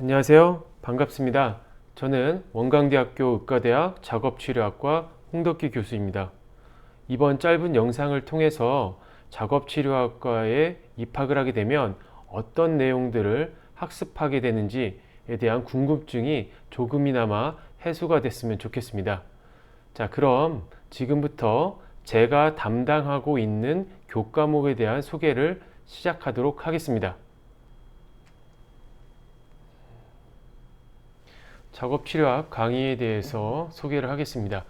안녕하세요. 반갑습니다. 저는 원광대학교 의과대학 작업치료학과 홍덕기 교수입니다. 이번 짧은 영상을 통해서 작업치료학과에 입학을 하게 되면 어떤 내용들을 학습하게 되는지에 대한 궁금증이 조금이나마 해소가 됐으면 좋겠습니다. 자, 그럼 지금부터 제가 담당하고 있는 교과목에 대한 소개를 시작하도록 하겠습니다. 작업 치료학 강의에 대해서 소개를 하겠습니다.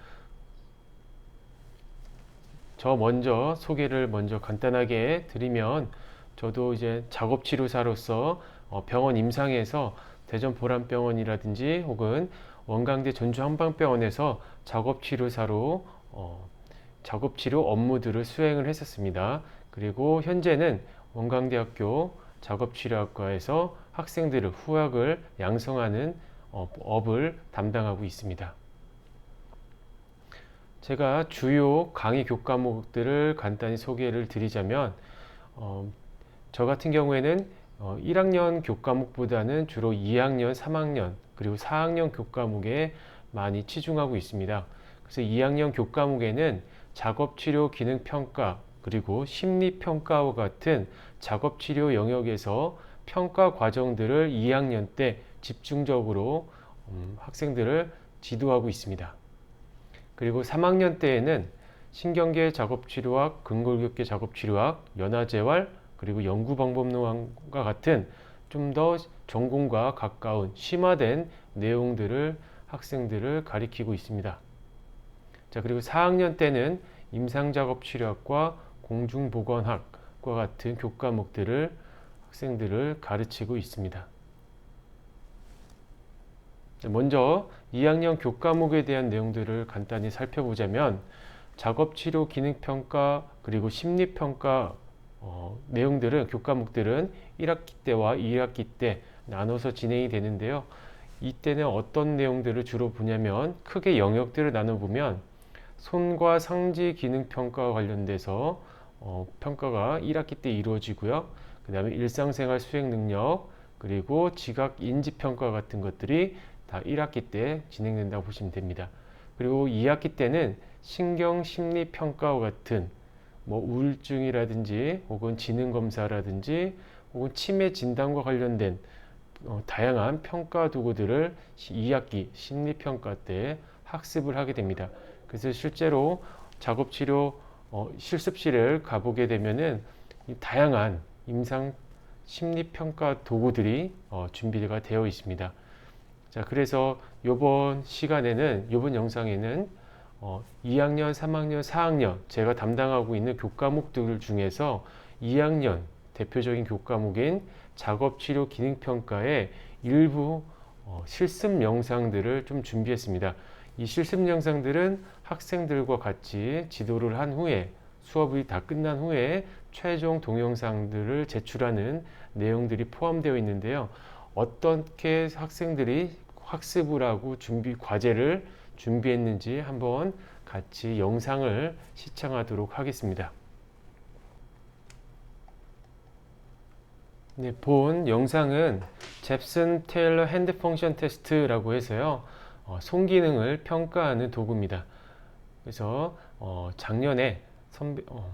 저 먼저 소개를 먼저 간단하게 드리면 저도 이제 작업 치료사로서 어, 병원 임상에서 대전 보람병원이라든지 혹은 원광대 전주 한방병원에서 작업 치료사로 어, 작업 치료 업무들을 수행을 했었습니다. 그리고 현재는 원광대학교 작업 치료학과에서 학생들을 후학을 양성하는 어, 업을 담당하고 있습니다. 제가 주요 강의 교과목들을 간단히 소개를 드리자면 어, 저 같은 경우에는 어, 1학년 교과목보다는 주로 2학년, 3학년 그리고 4학년 교과목에 많이 치중하고 있습니다. 그래서 2학년 교과목에는 작업치료 기능평가 그리고 심리평가와 같은 작업치료 영역에서 평가 과정들을 2학년 때 집중적으로 음, 학생들을 지도하고 있습니다. 그리고 3학년 때에는 신경계 작업치료학, 근골격계 작업치료학, 연화재활, 그리고 연구방법론과 같은 좀 더 전공과 가까운 심화된 내용들을 학생들을 가리키고 있습니다. 자, 그리고 4학년 때는 임상작업치료학과 공중보건학과 같은 교과목들을 학생들을 가르치고 있습니다. 먼저 2학년 교과목에 대한 내용들을 간단히 살펴보자면 작업치료 기능평가 그리고 심리평가 어, 내용들은 교과목들은 1학기 때와 2학기 때 나눠서 진행이 되는데요. 이때는 어떤 내용들을 주로 보냐면 크게 영역들을 나눠보면 손과 상지 기능 평가와 관련돼서 어, 평가가 1학기 때 이루어지고요. 그 다음에 일상생활 수행 능력 그리고 지각 인지 평가 같은 것들이 다 1학기 때 진행된다고 보시면 됩니다. 그리고 2학기 때는 신경 심리 평가와 같은 뭐 우울증이라든지 혹은 지능 검사라든지 혹은 치매 진단과 관련된 어, 다양한 평가 도구들을 2학기 심리 평가 때 학습을 하게 됩니다. 그래서 실제로 작업 치료 어, 실습실을 가보게 되면은 다양한 임상 심리 평가 도구들이 어, 준비가 되어 있습니다. 자, 그래서 이번 시간에는 이번 영상에는 어, 2학년, 3학년, 4학년 제가 담당하고 있는 교과목들 중에서 2학년 대표적인 교과목인 작업치료 기능평가의 일부 어, 실습 영상들을 좀 준비했습니다. 이 실습 영상들은 학생들과 같이 지도를 한 후에 수업이 다 끝난 후에 최종 동영상들을 제출하는 내용들이 포함되어 있는데요. 어떻게 학생들이 학습을 하고 준비 과제를 준비했는지 한번 같이 영상을 시청하도록 하겠습니다. 네, 본 영상은 잽슨 테일러 핸드 펑션 테스트라고 해서요. 어, 손기능을 평가하는 도구입니다. 그래서 어, 작년에 선배, 어,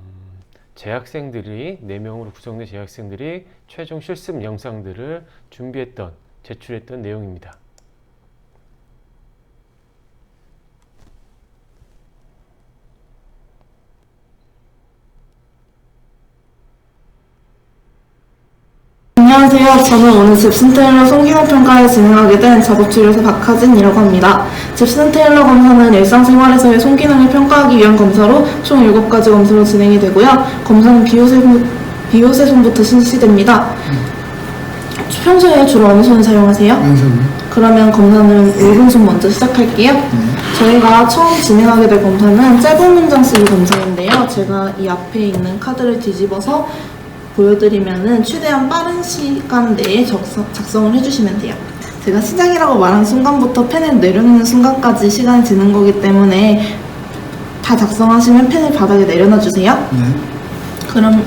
재학생들이 4명으로 구성된 재학생들이 최종 실습 영상들을 준비했던 제출했던 내용입니다. 안녕하세요. 저는 오늘 잽슨 테일러 송기능 평가를 진행하게 된 작업치료사 박하진이라고 합니다. 잽슨 테일러 검사는 일상생활에서의 손기능을 평가하기 위한 검사로 총 7가지 검사로 진행이 되고요. 검사는 비호세손, 비호세손 부터 실시됩니다. 평소에 주로 어느 손을 사용하세요? 왼손. 그러면 검사는 오른손 먼저 시작할게요. 저희가 처음 진행하게 될 검사는 짧은 문장 쓰기 검사인데요. 제가 이 앞에 있는 카드를 뒤집어서 보여드리면은 최대한 빠른 시간 내에 적성, 작성을 해주시면 돼요. 제가 시작이라고 말한 순간부터 펜을 내려놓는 순간까지 시간이 드는 거기 때문에 다 작성하시면 펜을 바닥에 내려놔 주세요. 네. 그럼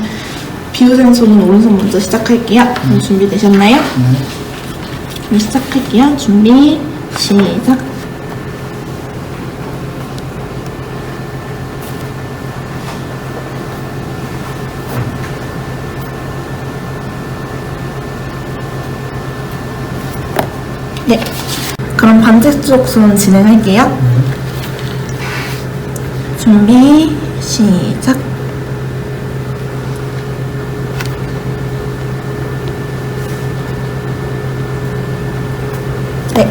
비우생 손은 오른손 먼저 시작할게요. 그럼 준비되셨나요? 네. 준비 시작할게요. 준비, 시작. 네. 그럼 반대쪽 손 진행할게요. 준비, 시작. 네.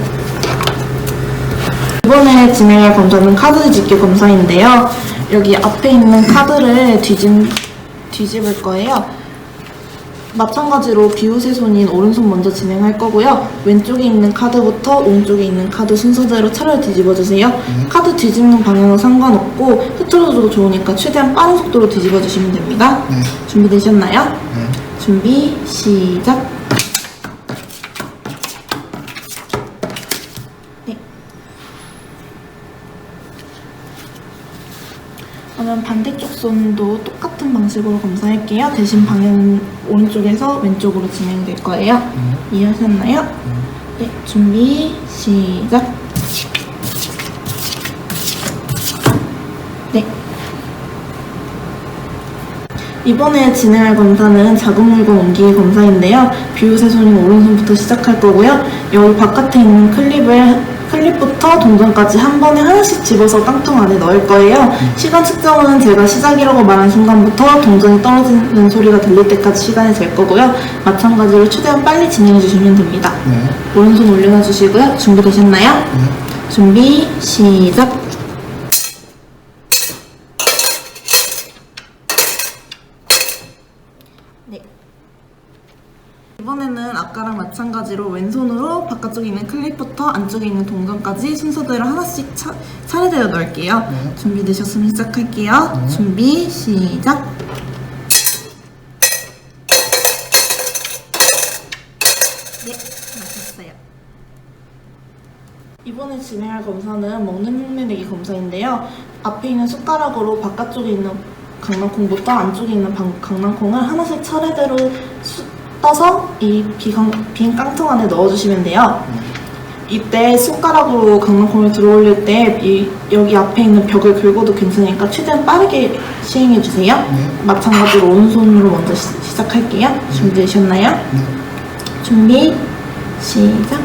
이번에 진행할 검사는 카드 집기 검사인데요. 여기 앞에 있는 카드를 뒤집, 뒤집을 거예요. 마찬가지로 비웃의 손인 오른손 먼저 진행할 거고요. 왼쪽에 있는 카드부터 오른쪽에 있는 카드 순서대로 차례 뒤집어 주세요. 카드 뒤집는 방향은 상관없고 흐트러져도 좋으니까 최대한 빠른 속도로 뒤집어 주시면 됩니다. 네. 준비되셨나요? 네. 준비 시작. 네. 그러면 반대쪽 손도 똑같은 방식으로 검사할게요. 대신 방향 오른쪽에서 왼쪽으로 진행될 거예요. 이해하셨나요? 네, 준비 시작. 네. 이번에 진행할 검사는 작은 물건 옮기기 검사인데요. 비웃의 손인 오른손부터 시작할 거고요. 여기 바깥에 있는 클립을 클립부터 동전까지 한 번에 하나씩 집어서 깡통 안에 넣을 거예요. 시간 측정은 제가 시작이라고 말한 순간부터 동전이 떨어지는 소리가 들릴 때까지 시간이 될 거고요. 마찬가지로 최대한 빨리 진행해 주시면 됩니다. 네. 오른손 올려놔 주시고요. 준비되셨나요? 네. 준비 시작. 네. 이번에는 아까랑 마찬가지로 왼손으로 바깥쪽에 있는 클립부터 안쪽에 있는 동전까지 순서대로 하나씩 차, 차례대로 넣을게요. 네. 준비되셨으면 시작할게요. 준비 시작. 네. 이번에 진행할 검사는 먹는 흉내내기 검사인데요. 앞에 있는 숟가락으로 바깥쪽에 있는 강낭콩부터 안쪽에 있는 방- 강낭콩을 하나씩 차례대로 수- 떠서 이 비강, 빈 깡통 안에 넣어주시면 돼요. 이때 숟가락으로 강낭콩을 들어올릴 때 이, 여기 앞에 있는 벽을 긁어도 괜찮으니까 최대한 빠르게 시행해 주세요. 네. 마찬가지로 오른손으로 먼저 시, 시작할게요. 준비되셨나요? 네. 준비 시작.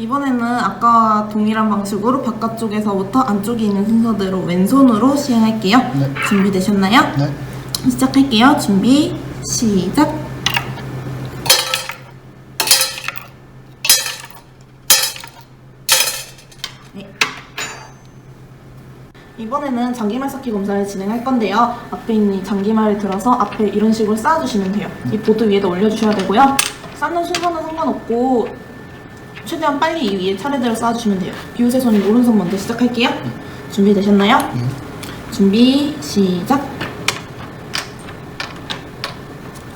이번에는 아까 동일한 방식으로 바깥쪽에서부터 안쪽에 있는 순서대로 왼손으로 시행할게요. 네. 준비되셨나요? 네. 시작할게요. 준비 시작. 네. 이번에는 장기말 쌓기 검사를 진행할 건데요. 앞에 있는 이 장기말을 들어서 앞에 이런 식으로 쌓아주시면 돼요. 이 보드 위에다 올려주셔야 되고요. 쌓는 순서는 상관없고 최대한 빨리 이 위에 차례대로 쌓아주시면 돼요. 비웃의 손이 오른손 먼저 시작할게요. 준비되셨나요? 네. 준비 시작.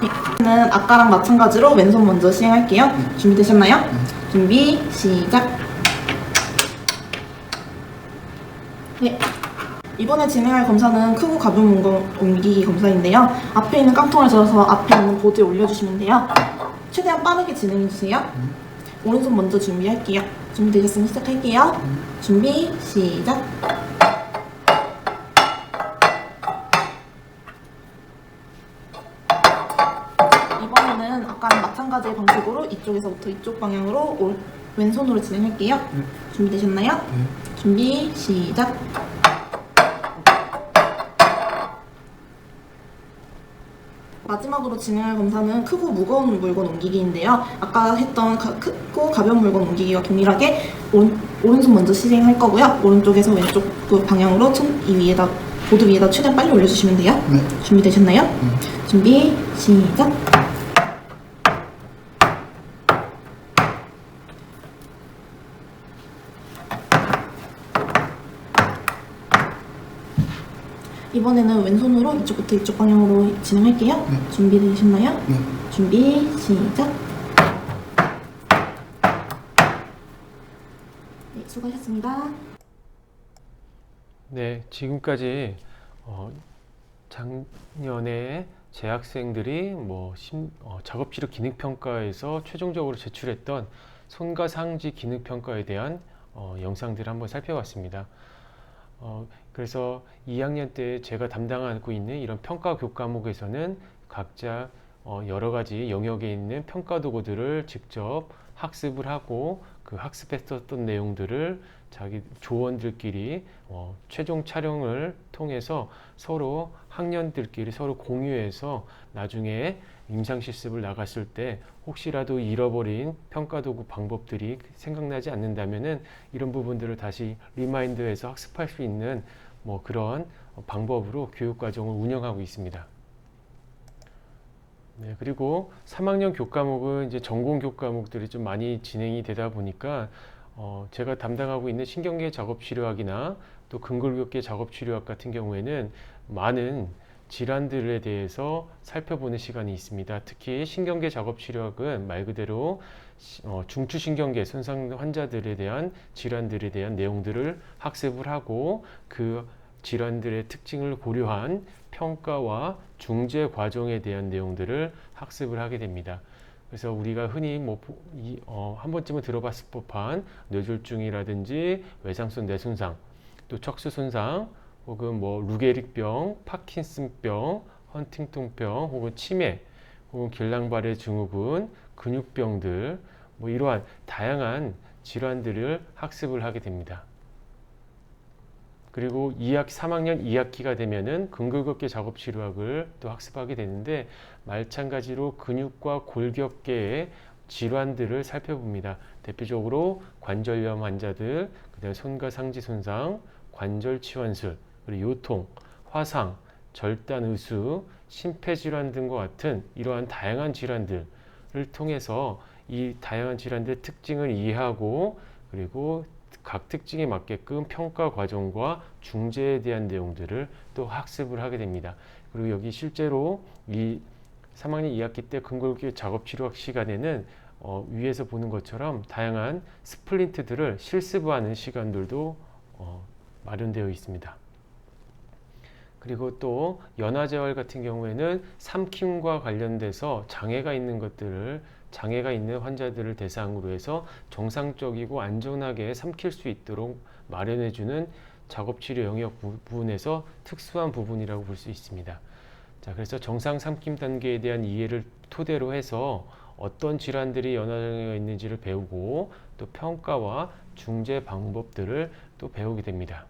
네, 는 아까랑 마찬가지로 왼손 먼저 시행할게요. 준비되셨나요? 준비 시작. 네. 이번에 진행할 검사는 크고 가벼운 물건 옮기기 검사인데요. 앞에 있는 깡통을 들어서 앞에 있는 보드에 올려주시면 돼요. 최대한 빠르게 진행해주세요. 오른손 먼저 준비할게요. 준비되셨으면 시작할게요. 준비 시작. 이번에는 아까랑 마찬가지의 방식으로 이쪽에서부터 이쪽 방향으로 올- 왼손으로 진행할게요. 준비되셨나요? 네. 준비 시작. 마지막으로 진행할 검사는 크고 무거운 물건 옮기기인데요. 아까 했던 가- 크고 가벼운 물건 옮기기와 동일하게 오른, 오른손 먼저 시행할 거고요. 오른쪽에서 왼쪽 그 방향으로 손, 이 위에다 보드 위에다 최대한 빨리 올려주시면 돼요. 네. 준비되셨나요? 준비 시작. 이번에는 왼손으로 이쪽부터 이쪽 방향으로 진행할게요. 네. 준비되셨나요? 네. 준비 시작. 네, 수고하셨습니다. 네, 지금까지 어, 작년에 재학생들이 뭐 심- 어, 작업치료 기능평가에서 최종적으로 제출했던 손과 상지 기능평가에 대한 어, 영상들을 한번 살펴봤습니다. 어, 그래서 2학년 때 제가 담당하고 있는 이런 평가 교과목에서는 각자 어, 여러 가지 영역에 있는 평가 도구들을 직접 학습을 하고 그 학습했었던 내용들을 자기 조원들끼리 어, 최종 촬영을 통해서 서로 학년들끼리 서로 공유해서 나중에 임상 실습을 나갔을 때 혹시라도 잃어버린 평가 도구 방법들이 생각나지 않는다면은 이런 부분들을 다시 리마인드해서 학습할 수 있는 뭐 그런 방법으로 교육 과정을 운영하고 있습니다. 네, 그리고 3학년 교과목은 이제 전공 교과목들이 좀 많이 진행이 되다 보니까 어, 제가 담당하고 있는 신경계 작업치료학이나 또 근골격계 작업치료학 같은 경우에는 많은 질환들에 대해서 살펴보는 시간이 있습니다. 특히 신경계 작업 치료학은 말 그대로 시- 어, 중추신경계 손상 환자들에 대한 질환들에 대한 내용들을 학습을 하고 그 질환들의 특징을 고려한 평가와 중재 과정에 대한 내용들을 학습을 하게 됩니다. 그래서 우리가 흔히 뭐, 보- 이, 어, 한 번쯤은 들어봤을 법한 뇌졸중이라든지 외상성 뇌손상, 또 척수 손상, 혹은 뭐 루게릭병, 파킨슨병, 헌팅턴병, 혹은 치매, 혹은 길랑발의 증후군, 근육병들, 뭐 이러한 다양한 질환들을 학습을 하게 됩니다. 그리고 2학 3학년 2학기가 되면은 근골격계 작업 치료학을 또 학습하게 되는데 마찬가지로 근육과 골격계의 질환들을 살펴봅니다. 대표적으로 관절염 환자들, 그다음에 손과 상지 손상, 관절 치환술, 그리고 요통, 화상, 절단 의수, 심폐질환 등과 같은 이러한 다양한 질환들을 통해서 이 다양한 질환들의 특징을 이해하고 그리고 각 특징에 맞게끔 평가 과정과 중재에 대한 내용들을 또 학습을 하게 됩니다. 그리고 여기 실제로 이 3학년 2학기 때 근골기 작업 치료학 시간에는 어, 위에서 보는 것처럼 다양한 스플린트들을 실습하는 시간들도 어, 마련되어 있습니다. 그리고 또 연화재활 같은 경우에는 삼킴과 관련돼서 장애가 있는 것들을 장애가 있는 환자들을 대상으로 해서 정상적이고 안전하게 삼킬 수 있도록 마련해주는 작업치료 영역 부- 부분에서 특수한 부분이라고 볼 수 있습니다. 자, 그래서 정상 삼킴 단계에 대한 이해를 토대로 해서 어떤 질환들이 연화장애가 있는지를 배우고 또 평가와 중재 방법들을 또 배우게 됩니다.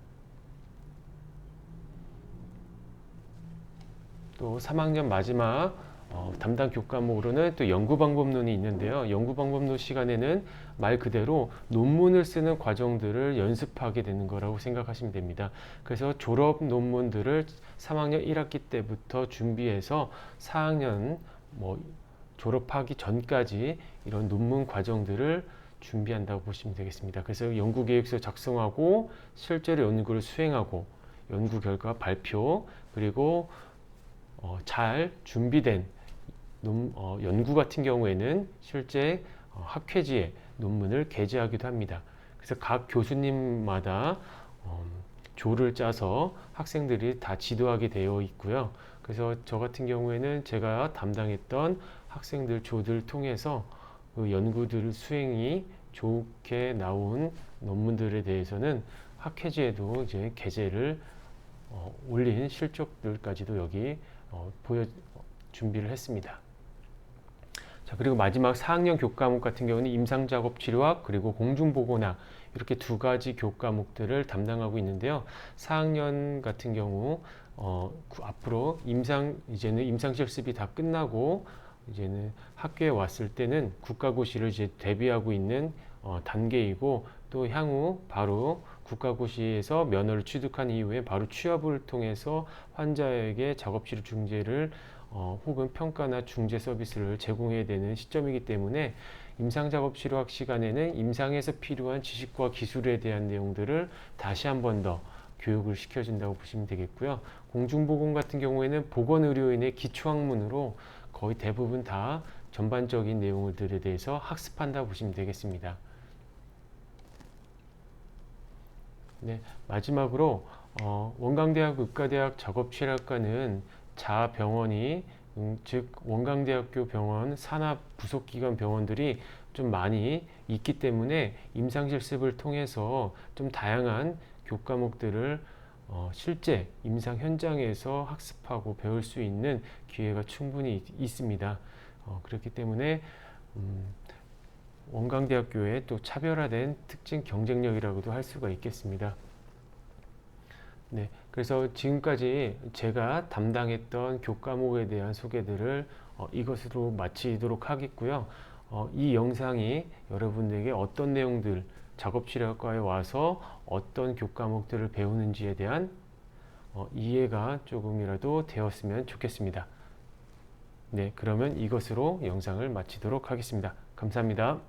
또 3학년 마지막 어, 담당 교과목으로는 또 연구 방법론이 있는데요. 연구 방법론 시간에는 말 그대로 논문을 쓰는 과정들을 연습하게 되는 거라고 생각하시면 됩니다. 그래서 졸업 논문들을 3학년 1학기 때부터 준비해서 4학년 뭐 졸업하기 전까지 이런 논문 과정들을 준비한다고 보시면 되겠습니다. 그래서 연구 계획서 작성하고 실제로 연구를 수행하고 연구 결과 발표 그리고 어, 잘 준비된 논, 어, 연구 같은 경우에는 실제 어, 학회지에 논문을 게재하기도 합니다. 그래서 각 교수님마다 어, 조를 짜서 학생들이 다 지도하게 되어 있고요. 그래서 저 같은 경우에는 제가 담당했던 학생들 조들 통해서 그 연구들 수행이 좋게 나온 논문들에 대해서는 학회지에도 이제 게재를 어, 올린 실적들까지도 여기 어, 보여 어, 준비를 했습니다. 자 그리고 마지막 4학년 교과목 같은 경우는 임상작업 치료학 그리고 공중보건학 이렇게 두 가지 교과목들을 담당하고 있는데요. 4학년 같은 경우 어, 구- 앞으로 임상 이제는 임상 실습이 다 끝나고 이제는 학교에 왔을 때는 국가고시를 이제 대비하고 있는 어, 단계이고 또 향후 바로 국가고시에서 면허를 취득한 이후에 바로 취업을 통해서 환자에게 작업치료 중재를 어, 혹은 평가나 중재 서비스를 제공해야 되는 시점이기 때문에 임상작업치료학 시간에는 임상에서 필요한 지식과 기술에 대한 내용들을 다시 한 번 더 교육을 시켜준다고 보시면 되겠고요. 공중보건 같은 경우에는 보건의료인의 기초학문으로 거의 대부분 다 전반적인 내용들에 대해서 학습한다 보시면 되겠습니다. 네, 마지막으로 어, 원광대학 의과대학 작업실학과는 자병원이 음, 즉 원광대학교 병원 산하 부속기관 병원들이 좀 많이 있기 때문에 임상 실습을 통해서 좀 다양한 교과목들을 어, 실제 임상 현장에서 학습하고 배울 수 있는 기회가 충분히 있- 있습니다. 어, 그렇기 때문에 음, 원광대학교의 또 차별화된 특징 경쟁력이라고도 할 수가 있겠습니다. 네, 그래서 지금까지 제가 담당했던 교과목에 대한 소개들을 어, 이것으로 마치도록 하겠고요. 어, 이 영상이 여러분들에게 어떤 내용들, 작업실학과에 와서 어떤 교과목들을 배우는지에 대한 어, 이해가 조금이라도 되었으면 좋겠습니다. 네, 그러면 이것으로 영상을 마치도록 하겠습니다. 감사합니다.